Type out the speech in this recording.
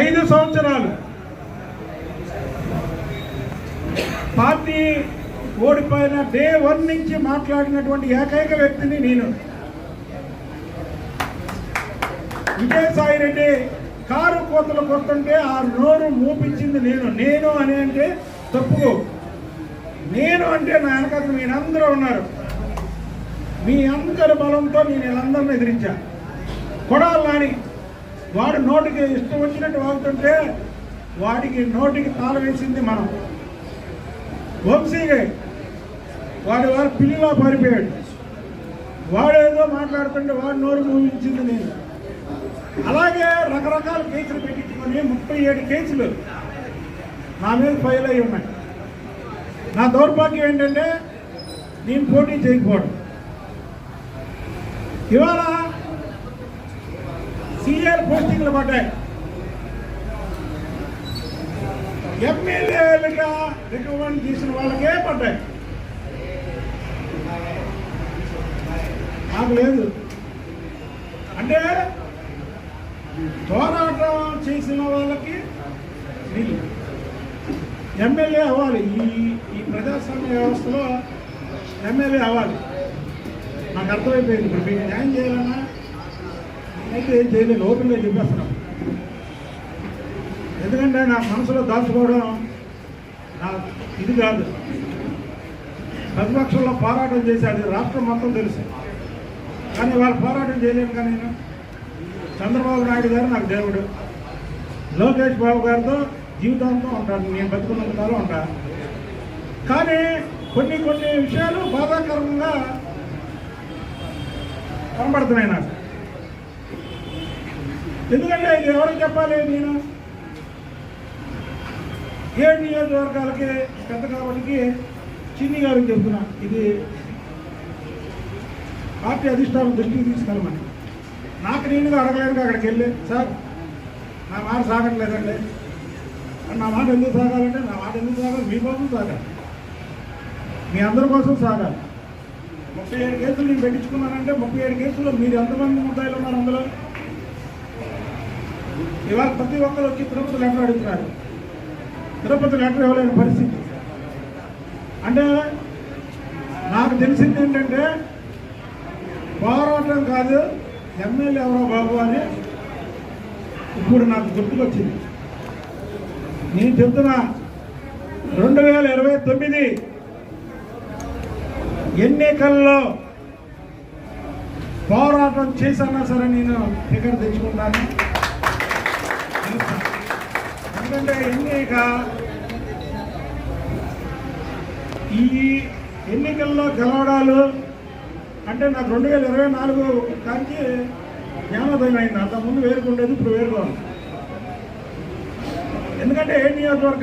ఐదు సంవత్సరాలు పార్టీ ఓడిపోయిన డే వన్ నుంచి మాట్లాడినటువంటి ఏకైక వ్యక్తిని నేను. విజయసాయిరెడ్డి కారు కోతలు కొడుతుంటే ఆ నోరు మూపించింది నేను. నేను అని అంటే తప్పు నేను అంటే నా వెనకాల మీరందరూ ఉన్నారు. మీ అందరి బలంతో నేను వీళ్ళందరిని ఎదిరించా. కొడాలని వాడు నోటికి ఇష్టం వచ్చినట్టు వాగుతుంటే వాడికి నోటికి తాళ వేసింది మనం. వంశీగే వాడు వాడు పిల్లిలా పారిపోయాడు. వాడేదో మాట్లాడుతుంటే వాడు నోరు మూవించింది నేను. అలాగే రకరకాల కేసులు పెట్టించుకొని ముప్పై ఏడు కేసులు నా మీద ఫైల్ అయి ఉన్నాయి. నా దౌర్భాగ్యం ఏంటంటే నేను పోటీ చేయకపోవడం. ఇవాళ సీఆర్ పోస్టింగ్లు పడ్డాయి ఎమ్మెల్యేలుగా రికమెండ్ చేసిన వాళ్ళకే పడ్డాయి నాకు లేదు. అంటే పోరాటం చేసిన వాళ్ళకి ఎమ్మెల్యే అవ్వాలి. ఈ ఈ ప్రజాస్వామ్య వ్యవస్థలో ఎమ్మెల్యే అవ్వాలి. నాకు అర్థమైపోయింది. ఇప్పుడు మీకు న్యాయం చేయాలన్నా ఏం చేయలేదు ఓపెన్గా చెప్పేస్తున్నాను ఎందుకంటే నా మనసులో దాచుకోవడం నా ఇది కాదు. ప్రతిపక్షంలో పోరాటం చేశాడు రాష్ట్రం మొత్తం తెలుసు. కానీ వాళ్ళు పోరాటం చేయలేను కానీ నేను. చంద్రబాబు నాయుడు గారు నాకు దేవుడు. లోకేష్ బాబు గారితో జీవితాంతం ఉంటాను నేను బతుకున్నంతకాలం ఉంటా కానీ కొన్ని కొన్ని విషయాలు బాధాకరంగా కనబడుతున్నాయి నాకు. ఎందుకంటే ఇది ఎవరికి చెప్పాలి నేను? ఏడు నియోజకవర్గాలకి పెద్ద కాబట్టి చిన్ని గారికి చెబుతున్నా ఇది పార్టీ అధిష్టానం దృష్టికి తీసుకెళ్ళమని. నాకు నేనుగా అడగలేనుగా అక్కడికి వెళ్ళి. సార్ నా మాట సాగట్లేదండి. నా మాట ఎందుకు సాగాలంటే నా మాట ఎందుకు సాగాలి? మీకోసం సాగాలి. మీ అందరి కోసం సాగాలి. ముప్పై ఏడు కేసులు నేను పెట్టించుకున్నానంటే ముప్పై ఏడు కేసులు మీరు ఎంతమంది ముద్దాయిలు ఉన్నారు అందులో ఇవాళ ప్రతి ఒక్కరు వచ్చి తిరుపతి లెటర్ అడుగుతున్నారు. తిరుపతి లెటర్ ఇవ్వలేని పరిస్థితి. అంటే నాకు తెలిసింది ఏంటంటే పోరాటం కాదు ఎమ్మెల్యే ఎవరో బాబు అని ఇప్పుడు నాకు గుర్తుకొచ్చింది. నేను చెప్తున్నా రెండు వేల ఇరవై తొమ్మిది ఎన్నికల్లో పోరాటం చేసన్నా సరే నేను టికెట్ తెచ్చుకుంటాను. ఎందుకంటే ఎన్నిక ఈ ఎన్నికల్లో గెలవడాలు అంటే నాకు రెండు వేల ఇరవై నాలుగు కాంచి జ్ఞానోదయం అయింది. అంతకుముందు వేరుకుండేది ఇప్పుడు వేరుగా ఎందుకంటే ఏ నియోజకవర్గం